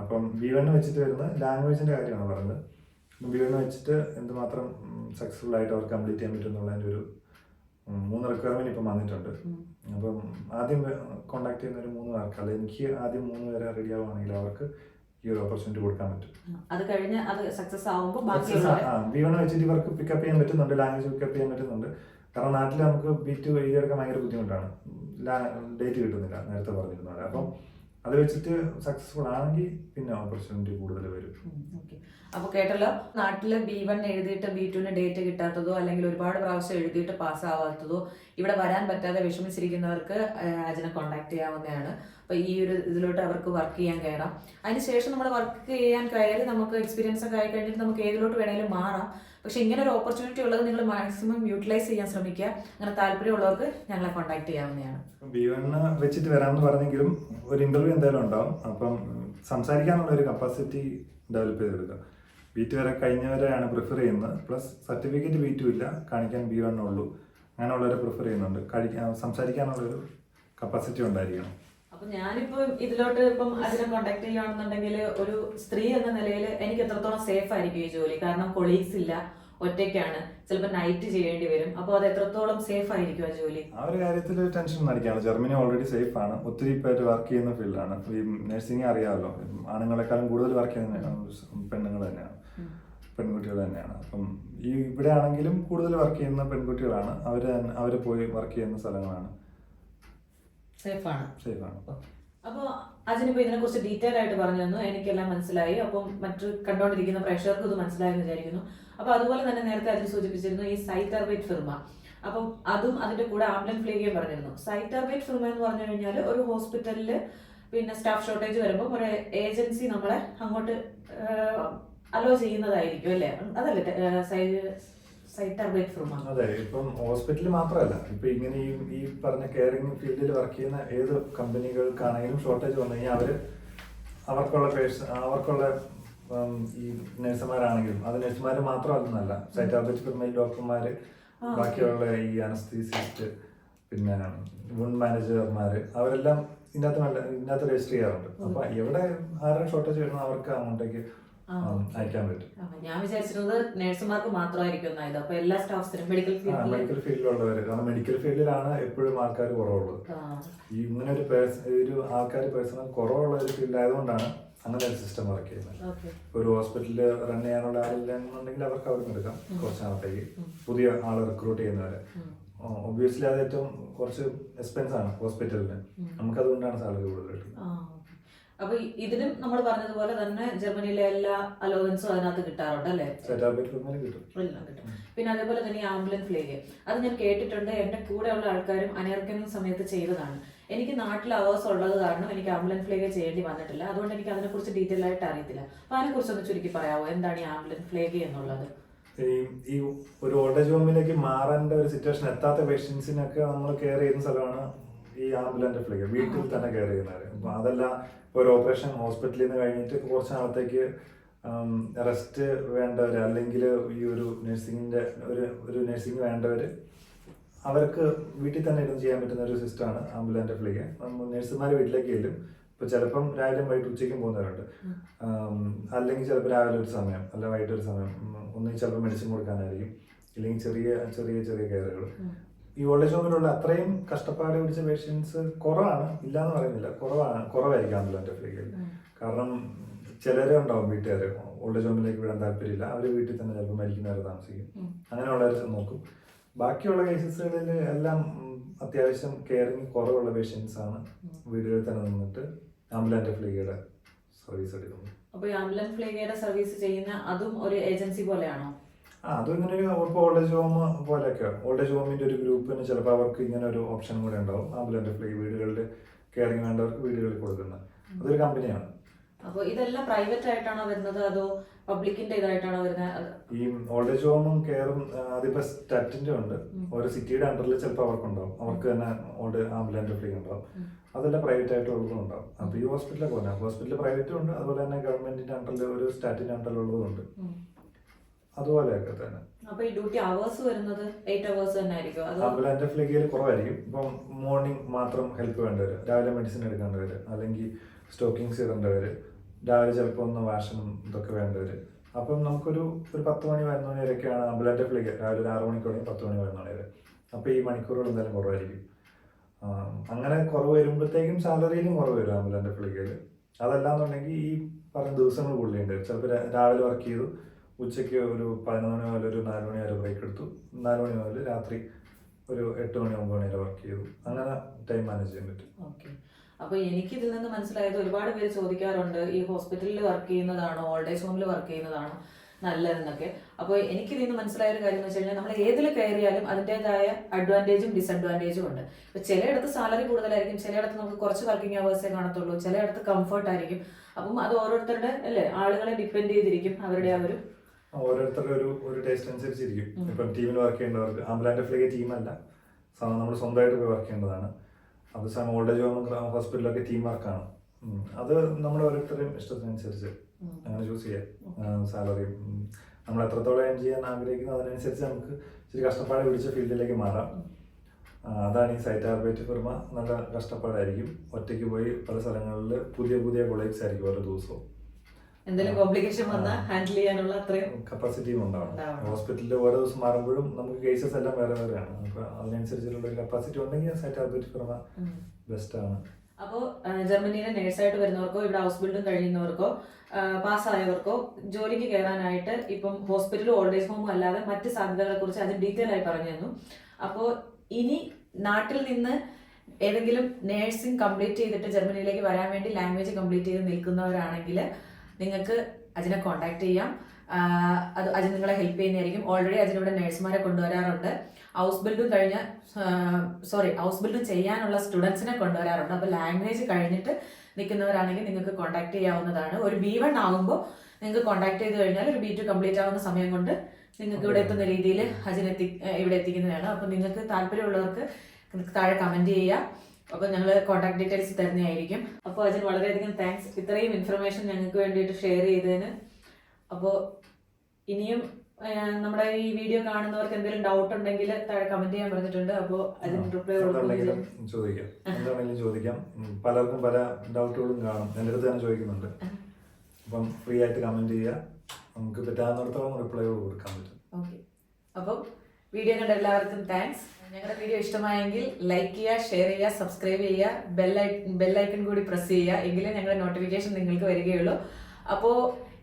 അപ്പം ബി വണ്ണ് വെച്ചിട്ട് വരുന്ന ലാംഗ്വേജിന്റെ കാര്യമാണ് പറയുന്നത് ബി വണ്ണ് വെച്ചിട്ട് എന്തുമാത്രം സക്സസ്ഫുൾ ആയിട്ട് അവർ കംപ്ലീറ്റ് ചെയ്യാൻ പറ്റും എന്നുള്ളതിന്റെ ഒരു മൂന്ന് റിക്വയർമെന്റ് ഇപ്പം വന്നിട്ടുണ്ട്. അപ്പം ആദ്യം കോണ്ടാക്ട് ചെയ്യുന്ന ഒരു മൂന്ന് പേർക്ക് അല്ല എനിക്ക് ആദ്യം മൂന്ന് പേരെ റെഡി ആവുകയാണെങ്കിൽ അവർക്ക് ഈ ഒരു ഓപ്പർച്യൂണിറ്റി കൊടുക്കാൻ പറ്റും. അത് കഴിഞ്ഞ് അത് സക്സസ് ആവുമ്പോൾ ബി വണ് വൺ വെച്ചിട്ട് ഇവർക്ക് പിക്കപ്പ് ചെയ്യാൻ പറ്റുന്നുണ്ട് ലാംഗ്വേജ് പിക്കപ്പ് ചെയ്യാൻ പറ്റുന്നുണ്ട്. കാരണം നാട്ടിൽ നമുക്ക് ബി ടു എഴുതിയെടുക്കാൻ ഭയങ്കര ബുദ്ധിമുട്ടാണ്. ഡേറ്റ് കിട്ടുന്നില്ല നേരത്തെ പറഞ്ഞിരുന്നത് അപ്പം അത് വെച്ചിട്ട് സക്സസ്ഫുൾ ആണെങ്കിൽ പിന്നെ ഓപ്പർച്യൂണിറ്റി കൂടുതൽ വരും. ഓക്കെ അപ്പൊ കേട്ടല്ലോ നാട്ടിൽ ബി വൺ എഴുതിയിട്ട് ബി ടുവിന് ഡേറ്റ് കിട്ടാത്തതോ അല്ലെങ്കിൽ ഒരുപാട് പ്രാവശ്യം എഴുതിയിട്ട് പാസ്സാവാത്തതോ ഇവിടെ വരാൻ പറ്റാതെ വിഷമിച്ചിരിക്കുന്നവർക്ക് അജിനെ കോൺടാക്ട് ചെയ്യാവുന്നതാണ്. അപ്പൊ ഈ ഒരു ഇതിലോട്ട് അവർക്ക് വർക്ക് ചെയ്യാൻ കയറാം. അതിനുശേഷം നമ്മൾ വർക്ക് ചെയ്യാൻ കയറി നമുക്ക് എക്സ്പീരിയൻസ് ഒക്കെ ആയി കഴിഞ്ഞിട്ട് നമുക്ക് ഏതിലോട്ട് വേണമെങ്കിലും മാറാം. പക്ഷെ ഇങ്ങനെ ഒരു ഓപ്പർച്യൂണിറ്റി ഉള്ളത് നിങ്ങൾ മാക്സിമം യൂട്ടിലൈസ് ചെയ്യാൻ ശ്രമിക്കുക. അങ്ങനെ താല്പര്യമുള്ളവർക്ക് ഞങ്ങളെ കോൺടാക്ട് ചെയ്യാവുന്നതാണ്. ബി വെച്ചിട്ട് വരാമെന്ന് പറഞ്ഞെങ്കിലും ഒരു ഇന്റർവ്യൂ എന്തായാലും ഉണ്ടാവും. അപ്പം സംസാരിക്കാനുള്ള ഒരു കപ്പാസിറ്റി ഡെവലപ്പ് ചെയ്തെടുക്കുക ബി ടു വരെ കഴിഞ്ഞവരെയാണ് പ്രിഫർ ചെയ്യുന്നത്. പ്ലസ് സർട്ടിഫിക്കറ്റ് ബി ടു ഇല്ല. കാണിക്കാൻ ബി വണ്ണേ ഉള്ളൂ. അങ്ങനെയുള്ളവരെ പ്രിഫർ ചെയ്യുന്നുണ്ട്. കഴിക്കാൻ സംസാരിക്കാനുള്ളൊരു കപ്പാസിറ്റി ഉണ്ടായിരിക്കണം. അപ്പൊ ഞാനിപ്പോ ഇതിലോട്ട് ഇപ്പം അതിനെ കോണ്ടാക്ട് ചെയ്യുകയാണെന്നുണ്ടെങ്കിൽ ഒരു സ്ത്രീ എന്ന നിലയിൽ എനിക്ക് എത്രത്തോളം സേഫ് ആയിരിക്കും ഈ ജോലി? കാരണം കൊളീഗ്സ് ഇല്ല ഒറ്റയ്ക്കാണ്. ചിലപ്പോൾ നൈറ്റ് ചെയ്യേണ്ടി വരും. അപ്പോൾ അത് എത്രത്തോളം സേഫ് ആയിരിക്കും ആ ജോലി? ആ ഒരു കാര്യത്തിൽ ടെൻഷൻ അടിക്കാണ് ജർമ്മനി ഓൾറെഡി സേഫ് ആണ്. ഒത്തിരി പേര് വർക്ക് ചെയ്യുന്ന ഫീൽഡാണ് ഈ നഴ്സിംഗ് അറിയാമല്ലോ ആണുങ്ങളെക്കാളും കൂടുതൽ വർക്ക് ചെയ്യുന്ന പെണ്ണുങ്ങൾ തന്നെയാണ്. പെൺകുട്ടികൾ തന്നെയാണ്. അപ്പം ഈ ഇവിടെ ആണെങ്കിലും കൂടുതൽ വർക്ക് ചെയ്യുന്ന പെൺകുട്ടികളാണ്. അവർ അവർ പോയി വർക്ക് ചെയ്യുന്ന സ്ഥലങ്ങളാണ്. സേഫ് ആണ് സേഫാണ് അപ്പോൾ അജിനിപ്പോൾ ഇതിനെക്കുറിച്ച് ഡീറ്റെയിൽ ആയിട്ട് പറഞ്ഞു തന്നു. എനിക്കെല്ലാം മനസ്സിലായി. അപ്പം മറ്റു കണ്ടുകൊണ്ടിരിക്കുന്ന പ്രേക്ഷകർക്കും ഇത് മനസ്സിലായി വിചാരിക്കുന്നു. അപ്പോൾ അതുപോലെ തന്നെ നേരത്തെ അതിൽ സൂചിപ്പിച്ചിരുന്നു ഈ സൈറ്റ് അർബൈറ്റ് ഫിർമ. അപ്പം അതും അതിന്റെ കൂടെ ആംബുലൻസ് ഫ്ലേഗിയും പറഞ്ഞിരുന്നു. സൈറ്റ് അർബൈറ്റ് ഫിർമ എന്ന് പറഞ്ഞു കഴിഞ്ഞാൽ ഒരു ഹോസ്പിറ്റലിൽ പിന്നെ സ്റ്റാഫ് ഷോർട്ടേജ് വരുമ്പോൾ ഒരു ഏജൻസി നമ്മളെ അങ്ങോട്ട് അലോ ചെയ്യുന്നതായിരിക്കും അല്ലേ? അതല്ലേ സൈറ്റ് ഫിർമ അതെ ഇപ്പം ഹോസ്പിറ്റലിൽ മാത്രമല്ല. ഇപ്പൊ ഇങ്ങനെ ഈ ഈ പറഞ്ഞ കെയറിംഗ് ഫീൽഡിൽ വർക്ക് ചെയ്യുന്ന ഏത് കമ്പനികൾക്കാണെങ്കിലും ഷോർട്ടേജ് വന്നു കഴിഞ്ഞാൽ അവർ അവർക്കുള്ള പേഴ്സൺ അവർക്കുള്ള ഈ നഴ്സുമാരാണെങ്കിലും അത് നഴ്സുമാർ മാത്രമല്ലെന്നല്ല സൈറ്റാബറ്റിക് ഫിർമയിൽ ഡോക്ടർമാര് ബാക്കിയുള്ള ഈ അനസ്തീസിസ്റ്റ് പിന്നെ വുൺ മാനേജർമാര് അവരെല്ലാം ഇതിനകത്ത് നല്ല ഇതിനകത്ത് രജിസ്റ്റർ ചെയ്യാറുണ്ട്. അപ്പൊ എവിടെ ആരുടെ ഷോർട്ടേജ് വരുന്നോ അവർക്ക് അങ്ങോട്ടേക്ക്? അയക്കാൻ പറ്റും. ഞാൻ വിചാരിച്ചിരുന്നത് നഴ്സുമാർക്ക് മാത്രമായിരിക്കും അപ്പൊ എല്ലാ സ്റ്റാഫ്സിനും മെഡിക്കൽ മെഡിക്കൽ ഫീൽഡിലുള്ളവര് കാരണം മെഡിക്കൽ ഫീൽഡിലാണ് എപ്പോഴും ആൾക്കാർ കുറവുള്ളത്. ഈ ഇങ്ങനെ ഒരു ഒരു ആൾക്കാർ പേഴ്സണൽ കുറവുള്ള ഒരു ഫീൽഡ് ആയതുകൊണ്ടാണ് അങ്ങനെ ഒരു സിസ്റ്റം വർക്ക് ചെയ്യുന്നത്. ഒരു ഹോസ്പിറ്റലിൽ റൺ ചെയ്യാനുള്ള ആളില്ലെന്നുണ്ടെങ്കിൽ അവർക്ക് അവർക്ക് നിന്ന് എടുക്കാം കുറച്ച് നാളത്തേക്ക്. പുതിയ ആളെ റിക്രൂട്ട് ചെയ്യുന്നവരെ. ഒബ്വിയസ്ലി അത് ഏറ്റവും കുറച്ച് എക്സ്പെൻസ് ആണ് ഹോസ്പിറ്റലിന് നമുക്ക് അതുകൊണ്ടാണ് സാലറി കൂടുതൽ കിട്ടുന്നത്. അപ്പൊ ഇതിലും ഇതിനും നമ്മൾ പറഞ്ഞതുപോലെ തന്നെ ജർമ്മനിയിലെ എല്ലാ അലോവൻസും അതിനകത്ത് കിട്ടാറുണ്ട് അല്ലേ? കിട്ടും. പിന്നെ അതേപോലെ തന്നെ ഈ ആംബുലൻ ഫ്ലേഗ് അത് ഞാൻ കേട്ടിട്ടുണ്ട്. എന്റെ കൂടെയുള്ള ആൾക്കാരും അനർക്കുന്ന സമയത്ത് ചെയ്തതാണ്. എനിക്ക് നാട്ടിൽ അവേഴ്സ് ഉള്ളത് കാരണം എനിക്ക് ആംബുലൻസ് ഫ്ലേഗ് ചെയ്യേണ്ടി വന്നിട്ടില്ല. അതുകൊണ്ട് എനിക്ക് അതിനെക്കുറിച്ച് ഡീറ്റെയിൽ ആയിട്ട് അറിയത്തില്ല. അപ്പൊ അതിനെ കുറിച്ച് ഒന്ന് ചുരുക്കി പറയാമോ എന്താണ് ഈ ആംബുലൻ ഫ്ലേഗ് എന്നുള്ളത്? ഈ ഈ ഒരു ഓൾഡേജ് ഹോമിലേക്ക് മാറേണ്ട ഒരു സിറ്റുവേഷൻ എത്താത്ത പേഷ്യൻസിനൊക്കെ നമ്മൾ കെയർ ചെയ്യുന്ന സ്ഥലമാണ് ഈ ആംബുലൻസ് ഫ്ലൈ വീട്ടിൽ തന്നെ കെയർ ചെയ്യുന്നവർ അപ്പൊ അതല്ല ഒരു ഓപ്പറേഷൻ ഹോസ്പിറ്റലിൽ നിന്ന് കഴിഞ്ഞിട്ട് കുറച്ച് നാളത്തേക്ക് റെസ്റ്റ് വേണ്ടവർ അല്ലെങ്കിൽ ഈ ഒരു നഴ്സിംഗിന്റെ ഒരു ഒരു നഴ്സിംഗ് വേണ്ടവര് അവർക്ക് വീട്ടിൽ തന്നെ ഇരുന്ന് ചെയ്യാൻ പറ്റുന്ന ഒരു സിസ്റ്റമാണ് ആംബുലൻസ് ഫ്ലൈ നഴ്സുമാർ വീട്ടിലേക്ക് ചെല്ലും. ഇപ്പൊ ചിലപ്പം രാവിലെ വൈകിട്ട് ഉച്ചയ്ക്കും പോകുന്നവരുണ്ട്. അല്ലെങ്കിൽ ചിലപ്പോൾ രാവിലെ ഒരു സമയം അല്ല വൈകിട്ട് ഒരു സമയം ഒന്നും ചിലപ്പോൾ മെഡിസിൻ കൊടുക്കാനായിരിക്കും. ഇല്ലെങ്കിൽ ചെറിയ ചെറിയ ചെറിയ കെയറുകൾ ഈ ഓൾഡേജ് ഹോമിലുള്ള അത്രയും കഷ്ടപ്പാട് പിടിച്ച പേഷ്യൻസ് കുറവാണ്. ഇല്ലാന്ന് പറയുന്നില്ല. കുറവാണ്. കുറവായിരിക്കാം എന്റെ ഫ്രീയിൽ കാരണം ചിലരെ ഉണ്ടാവും വീട്ടുകാർ ഓൾഡേജ് ഹോമിലേക്ക് വിടാൻ താല്പര്യമില്ല. അവർ വീട്ടിൽ തന്നെ ചിലപ്പോൾ മരിക്കുന്നവരെ താമസിക്കും. അങ്ങനെയുള്ളവരെ നോക്കും. ബാക്കിയുള്ള കേസസുകളിൽ എല്ലാം അത്യാവശ്യം കെയറിങ് കുറവുള്ള പേഷ്യൻസ് ആണ് വീടുകളിൽ തന്നെ നിന്നിട്ട് ആംബുലൻസ് ഫ്ലീഗയുടെ സർവീസ് എടുക്കുന്നത്. അപ്പോൾ ഈ ഫ്ലീഗയുടെ ഫ്ലേഗയുടെ സർവീസ് ചെയ്യുന്ന അതും ഒരു ഏജൻസി പോലെയാണോ? അതും ഇങ്ങനെ ഒരു അവർക്ക് ഓൾഡേജ് ഹോം പോലെയൊക്കെ ഓൾഡേജ് ഹോമിന്റെ ഒരു ഗ്രൂപ്പിന് ചിലപ്പോൾ അവർക്ക് ഇങ്ങനെ ഒരു ഓപ്ഷൻ കൂടെ ഉണ്ടാവും. ആംബുലൻസ് ഫ്ലീ വീടുകളിൽ കെയറിങ് വേണ്ടവർക്ക് വീടുകളിൽ കൊടുക്കുന്നത്. അതൊരു കമ്പനിയാണ് അപ്പോൾ ഇതെല്ലാം പ്രൈവറ്റ് ആയിട്ടാണോ വരുന്നത്? അതോ പബ്ലിക്കിന്റെ ഇതായിട്ടാണോ വരുന്നത്? ഈ ഓൾഡേജ് ഹോമും കെയറും അതിപ്പോ സ്റ്റാറ്റിന്റെ ഉണ്ട്. ഓരോ സിറ്റിയുടെ അണ്ടറിൽ ചിലപ്പോൾ അവർക്കുണ്ടാവും. അവർക്ക് തന്നെ ഓൾഡ് ആംബുലൻസ് ഫ്രീ ഉണ്ടാവും. അതെല്ലാം പ്രൈവറ്റ് ആയിട്ട് ഉള്ളതും ഉണ്ടാവും. അപ്പൊ ഈ ഹോസ്പിറ്റലൊക്കെ പറഞ്ഞാൽ ഹോസ്പിറ്റൽ പ്രൈവറ്റും ഉണ്ട്. അതുപോലെ തന്നെ ഗവൺമെന്റിന്റെ അണ്ടറിൽ ഒരു സ്റ്റാറ്റിന്റെ അണ്ടറിൽ ഉള്ളതും ഉണ്ട്. അതുപോലെയൊക്കെ തന്നെ. അപ്പൊ ഈ ഡ്യൂട്ടി അവേഴ്സ് വരുന്നത് എയ്റ്റ് അവേഴ്സ് തന്നെ ആയിരിക്കും. ആംബുലൻസ് ഫ്ലിഗയിൽ കുറവായിരിക്കും. ഇപ്പം മോർണിംഗ് മാത്രം ഹെൽപ്പ് വേണ്ടവര് രാവിലെ മെഡിസിൻ എടുക്കേണ്ടവര് അല്ലെങ്കിൽ സ്റ്റോക്കിങ്സ് ഇടേണ്ടവര് രാവിലെ ചിലപ്പോൾ ഒന്ന് വാഷനും ഇതൊക്കെ വേണ്ടവര് അപ്പം നമുക്കൊരു ഒരു പത്ത് മണി പതിനൊന്ന് മണി വരെയൊക്കെയാണ് ആംബുലൻസ് ഫ്ലിഗ് രാവിലെ ഒരു ആറ് മണിക്ക് തുടങ്ങി പത്ത് മണി പതിനൊന്ന് മണി വരെ. അപ്പോൾ ഈ മണിക്കൂറുകൾ എന്തായാലും കുറവായിരിക്കും. അങ്ങനെ കുറവ് വരുമ്പോഴത്തേക്കും സാലറിയിലും കുറവ് വരും ആംബുലൻസ് ഫ്ലിഗയിൽ അതല്ലാന്നുണ്ടെങ്കിൽ ഈ പറഞ്ഞ ദിവസങ്ങൾ കൂടുതലുണ്ട് ചിലപ്പോൾ രാവിലെ വർക്ക് ചെയ്തു ഉച്ചയ്ക്ക് ഒരു പതിനൊന്ന് മണി മുതൽ ഒരു നാല് മണി വരെ ബ്രേക്ക് എടുത്തു. നാല് മണി മുതൽ രാത്രി ഒരു എട്ട് മണി ഒമ്പത് മണി വരെ വർക്ക് ചെയ്തു. അങ്ങനെ ടൈം മാനേജ് ചെയ്യാൻ പറ്റും. അപ്പോൾ അപ്പൊ എനിക്ക് ഇതിൽ നിന്ന് മനസ്സിലായത് ഒരുപാട് പേര് ചോദിക്കാറുണ്ട് ഈ ഹോസ്പിറ്റലിൽ വർക്ക് ചെയ്യുന്നതാണോ? ഓൾഡ് ഏജ് ഹോമിൽ വർക്ക് ചെയ്യുന്നതാണോ? നല്ലതെന്നൊക്കെ. അപ്പോൾ എനിക്ക് ഇതിൽ നിന്ന് മനസ്സിലായ ഒരു കാര്യം എന്ന് വെച്ച് കഴിഞ്ഞാൽ നമ്മൾ ഏതിൽ കയറിയാലും അതിന്റെതായ അഡ്വാന്റേജും ഡിസഡ്വാന്റേജും ഉണ്ട്. ഇപ്പൊ ചിലയിടത്ത് സാലറി കൂടുതലായിരിക്കും ചിലയിടത്ത് നമുക്ക് കുറച്ച് വർക്കിംഗ് അവേഴ്സേ കാണത്തുള്ളൂ ചിലയിടത്ത് കംഫർട്ട് ആയിരിക്കും. അപ്പം അത് ഓരോരുത്തരുടെ അല്ലേ? ആളുകളെ ഡിപ്പെൻഡ് ചെയ്തിരിക്കും അവരുടെ ആ ഒരു ഓരോരുത്തരുടെ ഒരു ഒരു ടേസ്റ്റ് അനുസരിച്ചിരിക്കും. ഇപ്പം ടീമിൽ വർക്ക് ചെയ്യേണ്ടവർക്ക് ആംബുലൻസ് ഫ്ലീഗ് ടീമല്ല നമ്മൾ സ്വന്തമായിട്ട് പോയി വർക്ക് ചെയ്യേണ്ടതാണ്. അത് സമയം ഓൾഡ് ഏജ് ഹോം ഹോസ്പിറ്റലൊക്കെ ടീം വർക്കാണ് അത് നമ്മുടെ ഓരോരുത്തരുടെയും ഇഷ്ടത്തിനനുസരിച്ച് അങ്ങനെ ചൂസ് ചെയ്യാം. സാലറി നമ്മൾ എത്രത്തോളം എം ചെയ്യാൻ ആഗ്രഹിക്കുന്നു അതിനനുസരിച്ച് നമുക്ക് ഇച്ചിരി കഷ്ടപ്പാട് പിടിച്ച ഫീൽഡിലേക്ക് മാറാം. അതാണ് ഈ സൈറ്റ് ആർബേറ്റ് ഫിർമ നല്ല കഷ്ടപ്പാടായിരിക്കും. ഒറ്റയ്ക്ക് പോയി പല സ്ഥലങ്ങളിൽ പുതിയ പുതിയ കൊളീഗ്സ് ആയിരിക്കും ഓരോ ദിവസവും. എന്തെങ്കിലും കോംപ്ലിക്കേഷൻ വന്നാൽ ഹാൻഡിൽ ചെയ്യാനുള്ള അത്രയും കപ്പാസിറ്റിയും ഉണ്ടാവണം. ഹോസ്പിറ്റലിൽ ഓരോ ദിവസം മാറുമ്പോഴും നമുക്ക് കേസസ് എല്ലാം വേറെ വേറെയാണ്. അപ്പൊ അതിനനുസരിച്ചുള്ള ഒരു കപ്പാസിറ്റി ഉണ്ടെങ്കിൽ സൈറ്റ് ആർബൈറ്റ് ഫിർമ ബെസ്റ്റ് ആണ്. അപ്പോൾ ജർമ്മനിയിലെ നേഴ്സായിട്ട് വരുന്നവർക്കോ ഇവിടെ ഹൗസ് ബിൽഡും കഴിയുന്നവർക്കോ പാസ്സായവർക്കോ ജോലിക്ക് കയറാനായിട്ട് ഇപ്പം ഹോസ്പിറ്റലും ഓൾഡ് ഏജ് ഹോമും അല്ലാതെ മറ്റ് സാധ്യതകളെ കുറിച്ച് അത് ഡീറ്റെയിൽ ആയി പറഞ്ഞു തന്നു. അപ്പോൾ ഇനി നാട്ടിൽ നിന്ന് ഏതെങ്കിലും നേഴ്സിംഗ് കംപ്ലീറ്റ് ചെയ്തിട്ട് ജർമ്മനിയിലേക്ക് വരാൻ വേണ്ടി ലാംഗ്വേജ് കംപ്ലീറ്റ് ചെയ്ത് നിൽക്കുന്നവരാണെങ്കിൽ നിങ്ങൾക്ക് അജിനെ കോൺടാക്ട് ചെയ്യാം. അത് അജിൻ നിങ്ങളെ ഹെൽപ്പ് ചെയ്യുന്നതായിരിക്കും. ഓൾറെഡി അജിനിവിടെ നേഴ്സുമാരെ കൊണ്ടുവരാറുണ്ട്. ഹൗസ് ബിൽഡും കഴിഞ്ഞ സോറി ഹൗസ് ബിൽഡ് ചെയ്യാനുള്ള സ്റ്റുഡൻസിനെ കൊണ്ടുവരാറുണ്ട്. അപ്പോൾ ലാംഗ്വേജ് കഴിഞ്ഞിട്ട് നിൽക്കുന്നവരാണെങ്കിൽ നിങ്ങൾക്ക് കോൺടാക്ട് ചെയ്യാവുന്നതാണ്. ഒരു ബി വൺ ആകുമ്പോൾ നിങ്ങൾക്ക് കോൺടാക്ട് ചെയ്ത് കഴിഞ്ഞാൽ ഒരു ബി ടു കംപ്ലീറ്റ് ആവുന്ന സമയം കൊണ്ട് നിങ്ങൾക്ക് ഇവിടെ എത്തുന്ന രീതിയിൽ അജിനെത്തി ഇവിടെ എത്തിക്കുന്നതാണ്. അപ്പോൾ നിങ്ങൾക്ക് താല്പര്യമുള്ളവർക്ക് താഴെ കമന്റ് ചെയ്യുക. അപ്പോൾ ഞങ്ങൾ കോൺടാക്ട് ഡീറ്റെയിൽസ് തരുന്നതായിരിക്കും. അപ്പോൾ അതിന് വളരെയധികം താങ്ക്സ് ഇത്രയും ഇൻഫർമേഷൻ ഞങ്ങൾക്ക് വേണ്ടിയിട്ട് ഷെയർ ചെയ്തതിന്. അപ്പോൾ ഇനിയും നമ്മുടെ ഈ വീഡിയോ കാണുന്നവർക്ക് എന്തെങ്കിലും ഡൗട്ട് ഉണ്ടെങ്കിൽ താഴെ കമന്റ് ചെയ്യാൻ പറഞ്ഞിട്ടുണ്ട്. അപ്പോൾ അതിന് റിപ്ലൈ ചോദിക്കാം. എന്താണെങ്കിലും ചോദിക്കാം. പലർക്കും പല ഡൗട്ടുകളും കാണും. എന്റെ അടുത്ത് തന്നെ ചോദിക്കുന്നുണ്ട്. അപ്പം ഫ്രീ ആയിട്ട് കമന്റ് ചെയ്യുക. നമുക്ക് പറ്റാവുന്നിടത്തോളം റിപ്ലൈ കൊടുക്കാൻ പറ്റും. ഓക്കെ അപ്പം വീഡിയോ കണ്ട എല്ലാവർക്കും താങ്ക്സ് ഞങ്ങളുടെ വീഡിയോ ഇഷ്ടമായെങ്കിൽ ലൈക്ക് ചെയ്യുക ഷെയർ ചെയ്യുക സബ്സ്ക്രൈബ് ചെയ്യുക ബെല്ലൈ ബെല്ലൈക്കൺ കൂടി പ്രസ് ചെയ്യുക എങ്കിലേ ഞങ്ങളുടെ നോട്ടിഫിക്കേഷൻ നിങ്ങൾക്ക് വരികയുള്ളൂ. അപ്പോൾ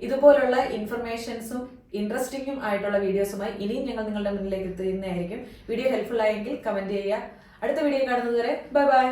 ഇതുപോലുള്ള ഇൻഫർമേഷൻസും ഇൻട്രസ്റ്റിംഗും ആയിട്ടുള്ള വീഡിയോസുമായി ഇനിയും ഞങ്ങൾ നിങ്ങളുടെ മുന്നിലേക്ക് എത്തുന്നതായിരിക്കും. വീഡിയോ ഹെൽപ്ഫുൾ ആയെങ്കിൽ കമന്റ് ചെയ്യുക. അടുത്ത വീഡിയോ കാണുന്നത് വരെ ബൈ ബൈ